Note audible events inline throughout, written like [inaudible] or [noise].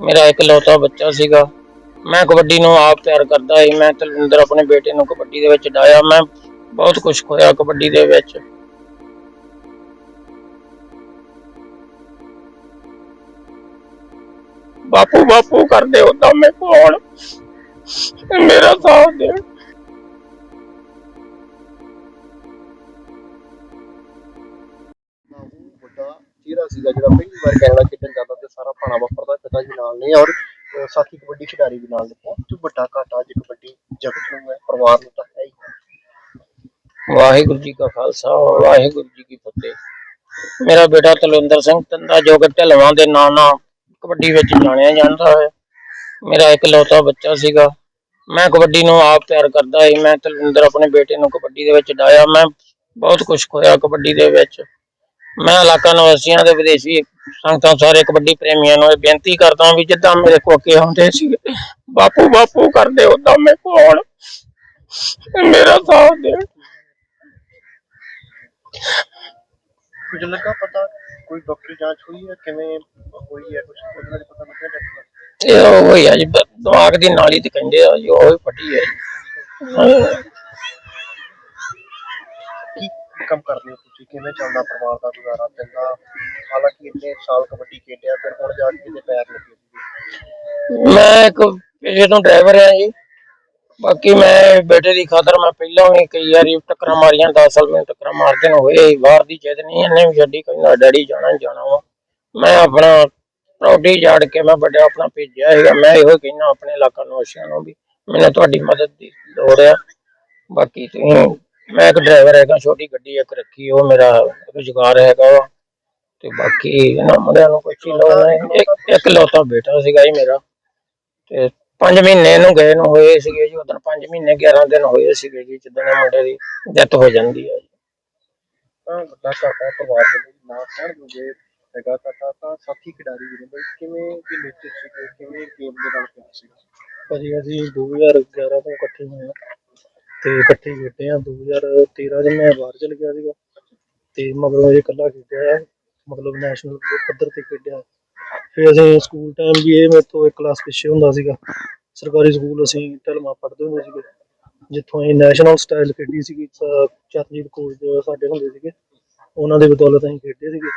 ਮੇਰਾ ਇਕਲੌਤਾ ਬੱਚਾ ਸੀਗਾ। ਮੈਂ ਕਬੱਡੀ ਨੂੰ ਆਪ ਪਿਆਰ ਕਰਦਾ ਸੀ। ਮੈਂ ਤਲਵਿੰਦਰ ਆਪਣੇ ਬੇਟੇ ਨੂੰ ਕਬੱਡੀ ਦੇ ਵਿੱਚ ਡਾਇਆ ਮੈਂ ਬਹੁਤ ਕੁਝ ਖੋਇਆ ਕਬੱਡੀ ਦੇ ਵਿੱਚ। ਬਾਪੂ ਬਾਪੂ ਕਰਦੇ ਹੁੰਦਾ ਮੈਂ ਕੋਲ। ਮੇਰਾ ਸਾਥ ਦੇ ਚਿਹਰਾ ਸੀਗਾ ਜਿਹੜਾ ਪਹਿਲੀ ਵਾਰ ਕੈਨੇਡਾ ਖੇਡਣ ਜਾਂਦਾ ਤੇ ਸਾਰਾ ਪਾਣਾ ਵਾਪਰਦਾ ਪਿਤਾ ਜੀ ਨਾਲ ਨੇ ਔਰ ਸਾਥੀ ਕਬੱਡੀ ਖਿਡਾਰੀ ਵੀ ਨਾਲ ਨੇ। ਬਹੁਤ ਵੱਡਾ ਘਾਟਾ ਅੱਜ ਕਬੱਡੀ ਜਗਤ ਨੂੰ ਹੈ, ਪਰਿਵਾਰ ਨੂੰ ਤਾਂ ਹੈ ਹੀ। ਵਾਹਿਗੁਰੂ ਜੀ ਕਾ ਖਾਲਸਾ, ਵਾਹਿਗੁਰੂ ਜੀ ਕੀ ਫਤਿਹ। ਮੇਰਾ ਬੇਟਾ ਤਲਵਿੰਦਰ ਸਿੰਘ ਤੰਦਾ ਜੋ ਕਿ ਢਲਵਾਂ ਦੇ ਨਾਂ ਨਾਲ ਕਬੱਡੀ ਵਿੱਚ ਜਾਣਿਆ ਜਾਂਦਾ ਹੈ। ਮੇਰਾ ਇਕਲੌਤਾ ਬੱਚਾ ਸੀਗਾ। ਮੈਂ ਕਬੱਡੀ ਨੂੰ ਆਪ ਪਿਆਰ ਕਰਦਾ ਸੀ। ਮੈਂ ਤਲਵਿੰਦਰ ਆਪਣੇ ਬੇਟੇ ਨੂੰ ਕਬੱਡੀ ਦੇ ਵਿੱਚ ਡਾਇਆ ਮੈਂ ਬਹੁਤ ਕੁਝ ਖੋਇਆ ਕਬੱਡੀ ਦੇ ਵਿੱਚ। ਮੈਂ ਇਲਾਕਾ ਨਿਵਾਸੀਆਂ ਦੇ ਵਿਦੇਸ਼ੀ ਸੰਗਤਾਂ ਸਾਰੇ ਕਬੱਡੀ ਪ੍ਰੇਮੀਆਂ ਨੂੰ ਇਹ ਬੇਨਤੀ ਕਰਦਾ ਵੀ ਜਿੱਦਾਂ ਮੇਰੇ ਕੋਕੇ ਆਉਂਦੇ ਸੀ ਬਾਪੂ ਬਾਪੂ ਕਰਦੇ ਉਦਾਂ ਮੈਂ ਕੋਲ। ਮੇਰਾ ਸਾਥ ਦੇ। ਕੁਝ ਲੱਗਾ ਪਤਾ ਕੋਈ ਡਾਕਟਰੀ ਜਾਂਚ ਹੋਈ ਹੈ ਕਿਵੇਂ ਹੋਈ ਹੈ ਕੁਝ ਉਹਦੇ ਬਾਰੇ ਪਤਾ ਲੱਗਿਆ ਡਾਕਟਰ ਇਹ ਉਹ ਹੀ ਆ ਜੀ ਦਿਮਾਗ ਦੀ ਨਾਲੀ ਤੇ ਕਹਿੰਦੇ ਆ ਜੀ ਉਹ ਹੀ ਫਟੀ ਹੈ ਜੀ। ਕਰਦੇ ਹੋ ਤੁਸੀਂ, ਕਿਵੇਂ ਚੱਲਦਾ ਪਰਿਵਾਰ ਦਾ ਗੁਜ਼ਾਰਾ ਪੈਂਦਾ ਹਾਲਾਂਕਿ ਇੰਨੇ ਸਾਲ ਕਬੱਡੀ ਖੇਡਿਆ, ਫਿਰ ਹੁਣ ਜਾ ਕੇ ਕਿਤੇ ਪੈਰ ਲੱਗੇ ਸੀ ਮੈਂ ਇੱਕ ਪੇਸ਼ੇ ਤੋਂ ਡਰਾਈਵਰ ਆ ਜੀ। ਬਾਕੀ ਮੈਂ ਬੇਟੇ ਦੀ ਖਾਤਰ ਮੈਂ ਪਹਿਲਾਂ ਵੀ ਕਈ ਵਾਰੀ ਟੱਕਰਾਂ ਮਾਰੀਆਂ 10 ਸਾਲ ਮੈਂ ਟੱਕਰਾਂ ਮਾਰਦੇ ਨੂੰ, ਹੋਏ ਬਾਹਰ ਦੀ ਚੇਤ ਨਹੀਂ, ਇਹਨੇ ਵੀ ਛੱਡੀ, ਕਹਿੰਦਾ ਡੈਡੀ ਜਾਣਾ ਜਾਣਾ ਵਾ। ਮੈਂ ਆਪਣਾ ਪ੍ਰੌਡੀ ਜਾੜ ਕੇ ਮੈਂ ਵੱਡਾ ਆਪਣਾ ਭੇਜਿਆ ਹੈਗਾ ਮੈਂ ਇਹੋ ਕਹਿੰਦਾ ਆਪਣੇ ਇਲਾਕਾ ਨਿਵਾਸੀਆਂ ਨੂੰ ਵੀ, ਮੈਨੂੰ ਤੁਹਾਡੀ ਮਦਦ ਦੀ ਲੋੜ ਆ। ਬਾਕੀ ਤੁਸੀਂ ਮੈਂ ਇੱਕ ਡਰਾਈਵਰ ਹੈਗਾ ਛੋਟੀ ਗੱਡੀ ਇੱਕ ਰੱਖੀ ਉਹ ਮੇਰਾ ਰੁਜ਼ਗਾਰ ਹੈਗਾ ਵਾ। ਤੇ ਬਾਕੀ ਇਹਨਾਂ ਮੁੰਡਿਆਂ ਨੂੰ ਕੋਈ ਲੋੜ ਨਹੀਂ। ਇੱਕ ਇੱਕ ਲੌਤਾ ਬੇਟਾ ਸੀਗਾ ਜੀ ਮੇਰਾ। ਤੇ 5 ਮਹੀਨੇ ਇਹਨੂੰ ਗਏ ਨੂੰ ਹੋਏ ਸੀਗੇ ਜੀ ਉਦੋਂ 5 ਮਹੀਨੇ 11 ਦਿਨ ਹੋਏ ਸੀਗੇ ਜੀ ਜਿੱਦਣ ਇਹ ਮੁੰਡੇ ਦੀ ਡੈਥ ਹੋ ਜਾਂਦੀ ਹੈ ਜੀ। ਤਾਂ ਵੱਡਾ ਘਾਟਾ ਪਰਿਵਾਰ ਦੇ ਲਈ ਨਾ ਕਹਿਣ ਜੋਗੇ ਹੈਗਾ ਘਾਟਾ ਤਾਂ ਸਾਥੀ ਖਿਡਾਰੀ ਵੀ ਨੇ। ਕਿਵੇਂ ਕੀ ਨੇਚਰ ਸੀ ਕਿਵੇਂ ਗੇਮ ਦੇ ਨਾਲ ਪਿਆਰ ਸੀ ਭਾਜੀ ਅਸੀਂ 2011 ਤੋਂ ਇਕੱਠੇ ਹੋਏ ਆ। ਤੇ ਇਕੱਠੇ ਖੇਡੇ ਆ। 2013 ਚ ਮੈਂ ਬਾਹਰ ਚਲ ਗਿਆ ਸੀਗਾ ਤੇ ਮਗਰੋਂ ਇਹ ਇਕੱਲਾ ਖੇਡਿਆ ਹੈ। ਮਤਲਬ ਨੈਸ਼ਨਲ ਪੱਧਰ ਤੇ ਖੇਡਿਆ। ਫਿਰ ਅਸੀਂ ਸਕੂਲ ਟਾਈਮ ਵੀ ਇਹ ਮੇਰੇ ਤੋਂ ਇੱਕ ਕਲਾਸ ਪਿੱਛੇ ਹੁੰਦਾ ਸੀਗਾ। ਸਰਕਾਰੀ ਸਕੂਲ ਅਸੀਂ ਢਲਮਾ ਪੜ੍ਹਦੇ ਹੁੰਦੇ ਸੀਗੇ। ਜਿੱਥੋਂ ਅਸੀਂ ਨੈਸ਼ਨਲ ਸਟਾਈਲ ਖੇਡੀ ਸੀਗੀ। ਸ- ਚਰਨਜੀਤ ਕੋਚ ਸਾਡੇ ਹੁੰਦੇ ਸੀਗੇ। ਉਹਨਾਂ ਦੇ ਬਦੌਲਤ ਅਸੀਂ ਖੇਡੇ ਸੀਗੇ।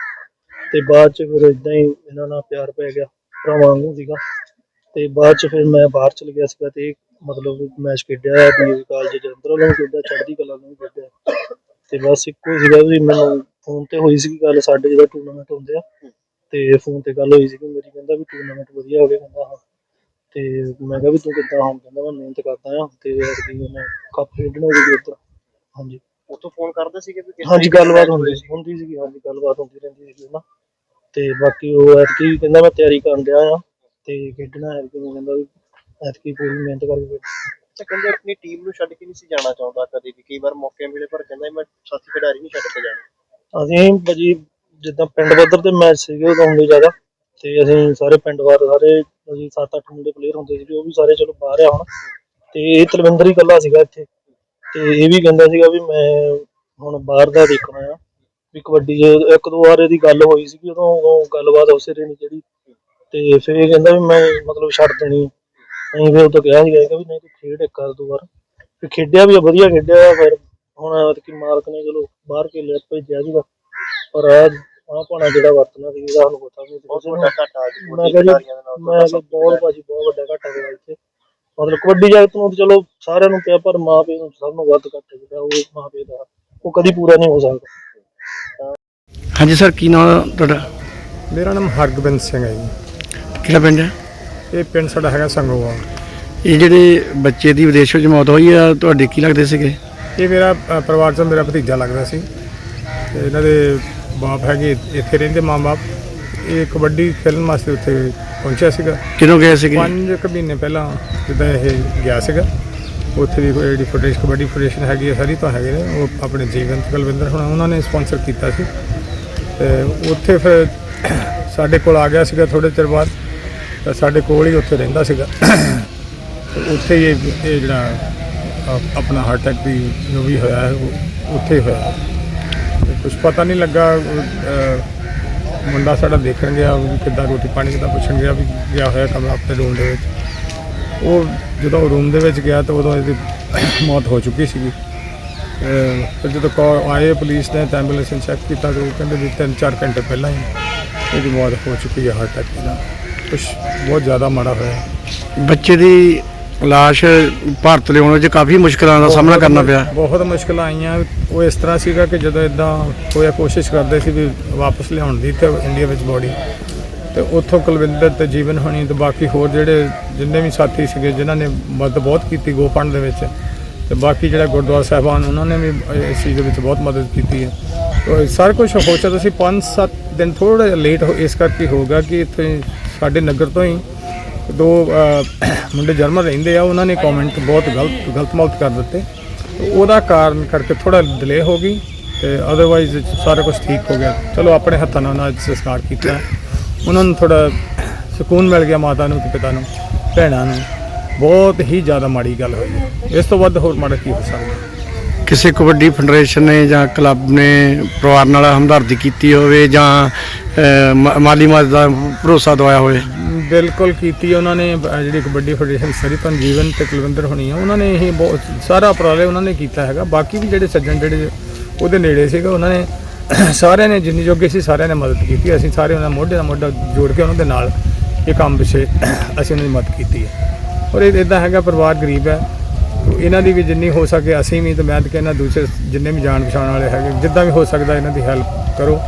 ਤੇ ਬਾਅਦ ਚ ਫਿਰ ਇਦਾਂ ਹੀ ਇਹਨਾਂ ਨਾਲ ਪਿਆਰ ਪੈ ਗਿਆ। ਭਰਾਵਾਂ ਵਾਂਗੂ ਸੀਗਾ। ਤੇ ਬਾਅਦ ਚ ਫਿਰ ਮੈਂ ਬਾਹਰ ਚਲ ਗਿਆ ਸੀਗਾ ਤੇ ਮਤਲਬ ਮੈਚ ਖੇਡਿਆ ਡੀਏਵੀ ਕਾਲਜ ਜਲੰਧਰ ਵਾਲਾ ਖੇਡਿਆ ਚੜ੍ਹਦੀ ਕਲਾ ਨੂੰ ਖੇਡਿਆ। ਤੇ ਬਸ ਇੱਕੋ ਹੀ ਸੀਗਾ ਵੀ ਮੈਨੂੰ ਫੋਨ ਤੇ ਹੋਈ ਸੀ ਗੱਲ ਸਾਡੇ ਜਿਹੜਾ ਟੂਰਨਾਮੈਂਟ ਹੁੰਦੇ ਆ ਤੇ ਫੋਨ ਤੇ ਗੱਲ ਹੋਈ ਸੀ ਕਿ ਮੇਰੀ ਕਹਿੰਦਾ ਵੀ ਟੂਰਨਾਮੈਂਟ ਵਧੀਆ ਹੋਵੇ ਕਹਿੰਦਾ ਹਾਂ। ਤੇ ਮੈਂ ਕਿਹਾ ਵੀ ਤੂੰ ਕਿੱਦਾਂ ਹਾਂ ਕਹਿੰਦਾ ਮੈਂ ਮਿਹਨਤ ਕਰਦਾ ਆ ਤੇ ਐਤਕੀ ਮੈਂ ਕੱਪ ਖੇਡਣਾ ਵੀ ਉੱਧਰ। ਹਾਂਜੀ। ਉੱਥੋਂ ਫੋਨ ਕਰਦੇ ਵੀ ਕਿਸ ਹਾਂਜੀ ਗੱਲਬਾਤ ਹੁੰਦੀ ਸੀ ਹੁੰਦੀ ਸੀਗੀ ਹਾਂਜੀ ਗੱਲਬਾਤ ਹੁੰਦੀ ਰਹਿੰਦੀ ਸੀ ਨਾ। ਤੇ ਬਾਕੀ ਉਹ ਐਤਕੀ ਕਹਿੰਦਾ ਮੈਂ ਤਿਆਰੀ ਕਰਨ ਡਿਆ ਆ ਤੇ ਖੇਡਣਾ ਐਤਕੀ ਮੈਂ ਕਹਿੰਦਾ ਵੀ ਐਤਕੀ ਪੂਰੀ ਮਿਹਨਤ ਕਰਕੇ ਖੇਡਣਾ। ਅੱਛਾ ਕਹਿੰਦੇ ਆਪਣੀ ਟੀਮ ਨੂੰ ਛੱਡ ਕੇ ਨਹੀਂ ਸੀ ਜਾਣਾ ਚਾਹੁੰਦਾ ਕਦੇ ਵੀ। ਕਈ ਵਾਰ ਮੌਕੇ ਮਿਲੇ ਪਰ ਕਹਿੰਦਾ ਮੈਂ ਸਾਥੀ ਖਿਡਾਰੀ ਨਹੀਂ ਛੱਡ ਕੇ ਜਾਣਾ। ਅਸੀਂ ਭਾਜੀ ਜਿੱਦਾਂ ਪਿੰਡ ਪੱਧਰ ਤੇ ਮੈਚ ਸੀਗੇ ਉਦੋਂ ਹੁੰਦੇ ਜ਼ਿਆਦਾ। ਤੇ ਅਸੀਂ ਸਾਰੇ ਪਿੰਡ ਵਾਰ ਸਾਰੇ ਅਸੀਂ 7-8 ਮੁੰਡੇ ਪਲੇਅਰ ਹੁੰਦੇ ਸੀਗੇ ਉਹ ਵੀ ਸਾਰੇ ਚਲੋ ਬਾਹਰ ਆ ਹੁਣ। ਤੇ ਇਹ ਤਲਵਿੰਦਰ ਹੀ ਇਕੱਲਾ ਸੀਗਾ ਇੱਥੇ। ਤੇ ਇਹ ਵੀ ਕਹਿੰਦਾ ਸੀਗਾ ਵੀ ਮੈਂ ਹੁਣ ਬਾਹਰ ਦਾ ਦੇਖਣਾ ਆ ਵੀ ਕਬੱਡੀ 'ਚ ਇੱਕ ਦੋ ਵਾਰ ਇਹਦੀ ਗੱਲ ਹੋਈ ਸੀਗੀ ਉਦੋਂ ਉਦੋਂ ਗੱਲਬਾਤ ਉਸੇ ਨਹੀਂ ਜਿਹੜੀ ਤੇ ਫਿਰ ਇਹ ਕਹਿੰਦਾ ਵੀ ਮੈਂ ਮਤਲਬ ਛੱਡ ਦੇਣੀ ਆ। ਅਸੀਂ ਫਿਰ ਉਦੋਂ ਕਿਹਾ ਸੀਗਾ ਕਿ ਵੀ ਨਹੀਂ ਤੂੰ ਖੇਡ ਇੱਕ ਦੋ ਵਾਰ। ਫਿਰ ਖੇਡਿਆ ਵੀ ਆ, ਵਧੀਆ ਖੇਡਿਆ ਫਿਰ ਹੁਣ ਕਿ ਮਾਲਕ ਨੇ ਚਲੋ ਬਾਹਰ ਕੇ ਲਿਆ ਭੇਜਿਆ ਸੀਗਾ। ਪਰ ਆ ਆ ਭਾਣਾ ਜਿਹੜਾ ਵਰਤਣਾ ਸੀ ਇਹਦਾ ਸਾਨੂੰ ਪਤਾ ਨਹੀਂ ਬਹੁਤ ਵੱਡਾ ਘਾਟਾ ਅੱਜ ਮੈਂ ਕਬੱਡੀ ਕਿਹਾ ਜੀ ਖਿਡਾਰੀਆਂ ਦੇ ਨਾਲ ਮੈਂ ਕਿਹਾ ਬਹੁਤ ਭਾਜੀ ਬਹੁਤ ਵੱਡਾ ਘਾਟਾ ਹੋਇਆ ਇੱਥੇ। ਮਤਲਬ ਕਬੱਡੀ ਜਗਤ ਨੂੰ ਤਾਂ ਚਲੋ ਸਾਰਿਆਂ ਨੂੰ ਪਿਆ ਪਰ ਮਾਂ ਪਿਓ ਨੂੰ ਸਭ ਨੂੰ ਵੱਧ ਘਾਟਾ ਜਿਹੜਾ ਉਹ ਮਾਂ ਪਿਓ ਦਾ। ਉਹ ਕਦੀ ਪੂਰਾ ਨਹੀਂ ਹੋ ਸਕਦਾ। ਹਾਂਜੀ ਸਰ ਕੀ ਨਾਮ ਤੁਹਾਡਾ? ਮੇਰਾ ਨਾਮ ਹਰਗੋਬਿੰਦ ਸਿੰਘ ਹੈ ਜੀ। ਕਿਹੜਾ ਪਿੰਡ ਹੈ? ਇਹ ਪਿੰਡ ਸਾਡਾ ਹੈਗਾ ਸੰਗੋਆ ਇਹ ਜਿਹੜੇ ਬੱਚੇ ਦੀ ਵਿਦੇਸ਼ ਵਿੱਚ ਮੌਤ ਹੋਈ ਆ ਤੁਹਾਡੇ ਕੀ ਲੱਗਦੇ ਸੀਗੇ? ਇਹ ਮੇਰਾ ਅ, ਪਰਿਵਾਰ ਚੋਂ ਮੇਰਾ ਭਤੀਜਾ ਲੱਗਦਾ ਸੀ। ਤੇ ਇਹਨਾਂ ਦੇ ਬਾਪ ਹੈਗੇ ਇੱਥੇ ਰਹਿੰਦੇ ਮਾਂ-ਬਾਪ। ਇਹ ਕਬੱਡੀ ਖੇਡਣ ਵਾਸਤੇ ਉੱਥੇ ਪਹੁੰਚਿਆ ਸੀਗਾ। ਕਿਦੋਂ ਗਏ ਸੀਗੇ? ਪੰਜ ਕੁ ਮਹੀਨੇ ਪਹਿਲਾਂ ਜਿੱਦਾਂ ਇਹ ਗਿਆ ਸੀਗਾ। ਉੱਥੇ ਦੀ ਕੋਈ ਜਿਹੜੀ ਫੈਡਰੇਸ਼ਨ ਕਬੱਡੀ ਫੈਡਰੇਸ਼ਨ ਹੈਗੀ ਹੈ ਸਾਰੀ ਤਾਂ ਹੈਗੇ ਨੇ। ਉਹ ਆਪਣੇ ਜੀਵਨ ਕੁਲਵਿੰਦਰ ਹੁਣ ਉਹਨਾਂ ਨੇ ਸਪਾਂਸਰ ਕੀਤਾ ਸੀ। ਤੇ ਉੱਥੇ ਫਿਰ ਸਾਡੇ ਕੋਲ ਆ ਗਿਆ ਸੀਗਾ ਥੋੜੇ ਚਿਰ ਬਾਅਦ। ਤਾਂ ਸਾਡੇ ਕੋਲ ਹੀ ਉੱਥੇ ਰਹਿੰਦਾ ਸੀਗਾ। ਤੇ ਉੱਥੇ ਹੀ ਇਹ ਇਹ ਜਿਹੜਾ ਅ- ਆਪਣਾ ਹਾਰਟ ਅਟੈਕ ਵੀ ਜੋ ਵੀ ਹੋਇਆ ਹੈ ਉਹ ਉੱਥੇ ਹੋਇਆ। ਕੁਝ ਪਤਾ ਨਹੀਂ ਲੱਗਾ ਉਹ, ਮੁੰਡਾ ਸਾਡਾ ਦੇਖਣ ਗਿਆ ਵੀ ਕਿੱਦਾਂ ਰੋਟੀ ਪਾਣੀ ਕਿੱਦਾਂ ਪੁੱਛਣ ਗਿਆ ਵੀ ਗਿਆ ਹੋਇਆ ਕਮਰਾ ਆਪਣੇ ਰੂਮ ਦੇ ਵਿੱਚ। ਉਹ ਜਦੋਂ ਰੂਮ ਦੇ ਵਿੱਚ ਗਿਆ ਤਾਂ ਉਦੋਂ ਇਹਦੀ ਮੌਤ ਹੋ ਚੁੱਕੀ ਸੀਗੀ। ਅਹ ਫਿਰ ਜਦੋਂ ਕਾਲ ਆਏ ਪੁਲਿਸ ਨੇ ਤਾਂ ਐਂਬੂਲੈਂਸ ਚੈੱਕ ਕੀਤਾ ਤਾਂ ਉਹ ਕਹਿੰਦੇ ਵੀ ਤਿੰਨ ਚਾਰ ਘੰਟੇ ਪਹਿਲਾਂ ਹੀ ਇਹਦੀ ਮੌਤ ਹੋ ਚੁੱਕੀ ਹੈ ਹਾਰਟ ਅਟੈਕ ਦੇ। ਨਾਲ ਕੁਛ ਬਹੁਤ ਜ਼ਿਆਦਾ ਮਾੜਾ ਹੋਇਆ। ਬੱਚੇ ਦੀ ਲਾਸ਼ ਭਾਰਤ ਲਿਆਉਣ ਵਿੱਚ ਕਾਫੀ ਮੁਸ਼ਕਲਾਂ ਦਾ ਸਾਹਮਣਾ ਕਰਨਾ ਪਿਆ। ਬਹੁਤ ਮੁਸ਼ਕਲਾਂ ਆਈਆਂ। ਉਹ ਇਸ ਤਰ੍ਹਾਂ ਸੀਗਾ ਕਿ ਜਦੋਂ ਇਦਾਂ ਹੋਇਆ ਕੋਸ਼ਿਸ਼ ਕਰਦੇ ਸੀ ਵੀ ਵਾਪਸ ਲਿਆਉਣ ਦੀ ਤੇ ਇੰਡੀਆ ਵਿੱਚ ਬੋਡੀ ਤੇ ਉੱਥੋਂ ਕੁਲਵਿੰਦਰ ਤੇ ਜੀਵਨ ਹੋਣੀ ਤੇ ਬਾਕੀ ਹੋਰ ਜਿਹੜੇ ਜਿੰਨੇ ਵੀ ਸਾਥੀ ਸੀਗੇ ਜਿਨ੍ਹਾਂ ਨੇ ਮਦਦ ਬਹੁਤ ਕੀਤੀ ਗੋਪੰਡ ਦੇ ਵਿੱਚ ਤੇ ਬਾਕੀ ਜਿਹੜਾ ਗੁਰਦੁਆਰਾ ਸਾਹਿਬਾਨ ਉਹਨਾਂ ਨੇ ਵੀ ਇਸ ਚੀਜ਼ ਦੇ ਵਿੱਚ ਬਹੁਤ ਮਦਦ ਕੀਤੀ ਹੈ। ਤੇ ਸਾਰਾ ਕੁਝ ਹੋ ਸਕਦਾ ਸੀ 5-7 ਦਿਨ ਥੋੜਾ ਲੇਟ ਹੋ ਇਸ ਕਰਕੇ ਹੋਗਾ ਕਿ ਇੱਥੇ ਸਾਡੇ ਨਗਰ ਤੋਂ ਹੀ ਦੋ ਮੁੰਡੇ ਜਰਮਨ ਰਹਿੰਦੇ ਆ, ਉਹਨਾਂ ਨੇ ਕਮੈਂਟ ਬਹੁਤ ਗਲਤ ਗਲਤ ਮਲਤ ਕਰ ਦਿੱਤੇ। ਉਹਦਾ ਕਾਰਨ ਕਰਕੇ ਥੋੜਾ ਡਿਲੇ ਹੋ ਗਈ ਤੇ ਅਦਰਵਾਈਜ਼ ਸਾਰਾ ਕੁਝ ਠੀਕ ਹੋ ਗਿਆ। ਚਲੋ, ਆਪਣੇ ਹੱਥਾਂ ਨਾਲ ਉਹਨਾਂ ਦਾ ਸੰਸਕਾਰ ਕੀਤਾ। ਉਹਨਾਂ ਨੂੰ ਥੋੜਾ ਸਕੂਨ ਮਿਲ ਗਿਆ ਮਾਤਾ ਨੂੰ ਤੇ ਪਿਤਾ ਨੂੰ, ਭੈਣਾਂ ਨੂੰ। ਬਹੁਤ ਹੀ ਜ਼ਿਆਦਾ ਮਾੜੀ ਗੱਲ ਹੋਈ। ਇਸ ਤੋਂ ਵੱਧ ਹੋਰ ਮਾੜਾ ਕੀ ਹੋ ਸਕਦਾ? ਕਿਸੇ ਕਬੱਡੀ ਫੈਡਰੇਸ਼ਨ ਨੇ ਜਾਂ ਕਲੱਬ ਨੇ ਪਰਿਵਾਰ ਨਾਲ ਹਮਦਰਦੀ ਕੀਤੀ ਹੋਵੇ ਜਾਂ ਮ- ਮਾਲੀ ਮਦਦ ਦਾ ਭਰੋਸਾ ਦਵਾਇਆ ਹੋਵੇ? ਬਿਲਕੁਲ ਕੀਤੀ ਉਹਨਾਂ ਨੇ ਜਿਹੜੀ ਕਬੱਡੀ ਫੈਡਰੇਸ਼ਨ ਸਰੀਪਨ ਜੀਵਨ ਤੇ ਕੁਲਵਿੰਦਰ ਹੋਣੀ ਆ, ਉਹਨਾਂ ਨੇ ਇਹ ਬਹੁਤ, ਸਾਰਾ ਉਪਰਾਲੇ ਉਹਨਾਂ ਨੇ ਕੀਤਾ ਹੈਗਾ। ਬਾਕੀ ਵੀ ਜਿਹੜੇ ਸੱਜਣ ਜਿਹੜੇ ਉਹਦੇ ਨੇੜੇ ਸੀਗੇ, ਉਹਨਾਂ ਨੇ [clears throat] ਸਾਰਿਆਂ ਨੇ ਜਿੰਨੀ ਜੋਗੇ ਸੀ ਸਾਰਿਆਂ ਨੇ ਮਦਦ ਕੀਤੀ। ਅਸੀਂ ਸਾਰੇ ਉਹਨਾਂ ਮੋਢੇ ਨਾਲ ਮੋਢਾ ਜੋੜ ਕੇ ਉਹਨਾਂ ਦੇ ਨਾਲ ਇਹ ਕੰਮ ਪਿੱਛੇ [clears throat] ਅਸੀਂ ਉਹਨਾਂ ਦੀ ਮਦਦ ਕੀਤੀ ਹੈ। ਔਰ ਇਹ ਇਦਾਂ ਹੈਗਾ, ਪਰਿਵਾਰ ਗਰੀਬ ਹੈ। ਇਹਨਾਂ ਦੀ ਵੀ ਜਿੰਨੀ ਹੋ ਸਕੇ ਅਸੀਂ ਵੀ ਤੇ ਮੈਂ ਤਾਂ ਕਹਿੰਦਾ ਦੂਸਰੇ ਜਿੰਨੇ ਵੀ ਜਾਣ ਪਛਾਣ ਵਾਲੇ ਹੈਗੇ, ਜਿੱਦਾਂ ਵੀ ਹੋ ਸਕਦਾ ਇਹਨਾਂ ਦੀ ਹੈਲਪ ਕਰੋ।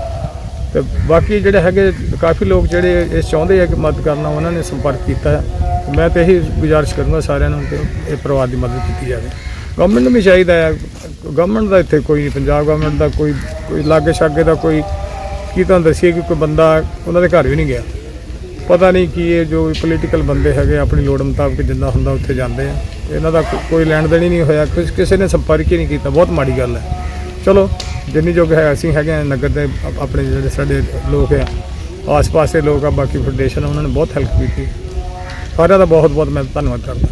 ਤੇ ਬਾਕੀ ਜਿਹੜੇ ਹੈਗੇ, ਕਾਫੀ ਲੋਕ ਜਿਹੜੇ ਇਹ ਚਾਹੁੰਦੇ ਆ ਕਿ ਮਦਦ ਕਰਨਾ, ਉਹਨਾਂ ਨੇ ਸੰਪਰਕ ਕੀਤਾ ਮੈਂ ਤੇ ਇਹੀ ਗੁਜ਼ਾਰਿਸ਼ ਕਰੂੰਗਾ ਸਾਰਿਆਂ ਨੂੰ ਕਿ ਇਹ ਪਰਿਵਾਰ ਦੀ ਮਦਦ ਕੀਤੀ ਜਾਵੇ। ਗਵਰਨਮੈਂਟ ਨੂੰ ਵੀ ਚਾਹੀਦਾ ਹੈ। ਗਵਰਨਮੈਂਟ ਦਾ ਇੱਥੇ ਕੋਈ ਨਹੀਂ ਪੰਜਾਬ ਗਵਰਨਮੈਂਟ ਦਾ ਕੋਈ ਕੋਈ ਲਾਗੇ ਛਾਗੇ ਦਾ ਕੋਈ, ਕੀ ਤੁਹਾਨੂੰ ਦੱਸੀਏ ਕਿ ਕੋਈ ਬੰਦਾ ਉਹਨਾਂ ਦੇ ਘਰ ਵੀ ਨਹੀਂ ਗਿਆ। ਪਤਾ ਨਹੀਂ ਕੀ ਇਹ ਜੋ ਪੋਲੀਟੀਕਲ ਬੰਦੇ ਹੈਗੇ ਆਪਣੀ ਲੋੜ ਮੁਤਾਬਕ ਜਿੰਨਾ ਹੁੰਦਾ ਉੱਥੇ ਜਾਂਦੇ ਆ। ਇਹਨਾਂ ਦਾ ਕੋਈ ਲੈਣ ਦੇਣ ਹੀ ਨਹੀਂ ਹੋਇਆ, ਕਿਸ- ਕਿਸੇ ਨੇ ਸੰਪਰਕ ਹੀ ਨਹੀਂ ਕੀਤਾ। ਬਹੁਤ ਮਾੜੀ ਗੱਲ ਹੈ। ਚਲੋ, ਜਿੰਨੀ ਜੋਗ ਹੈ, ਅਸੀਂ ਹੈਗੇ ਆ ਨਗਰ ਦੇ ਆਪਣੇ ਜਿਹੜੇ ਸਾਡੇ ਲੋਕ ਆ, ਆਸ-ਪਾਸ ਦੇ ਲੋਕ ਆ, ਬਾਕੀ ਫੈਡਰੇਸ਼ਨ ਉਹਨਾਂ ਨੇ ਬਹੁਤ ਹੈਲਪ ਕੀਤੀ। ਸਾਰਿਆਂ ਦਾ ਬਹੁਤ ਬਹੁਤ ਮੈਂ ਧੰਨਵਾਦ ਕਰਦਾ।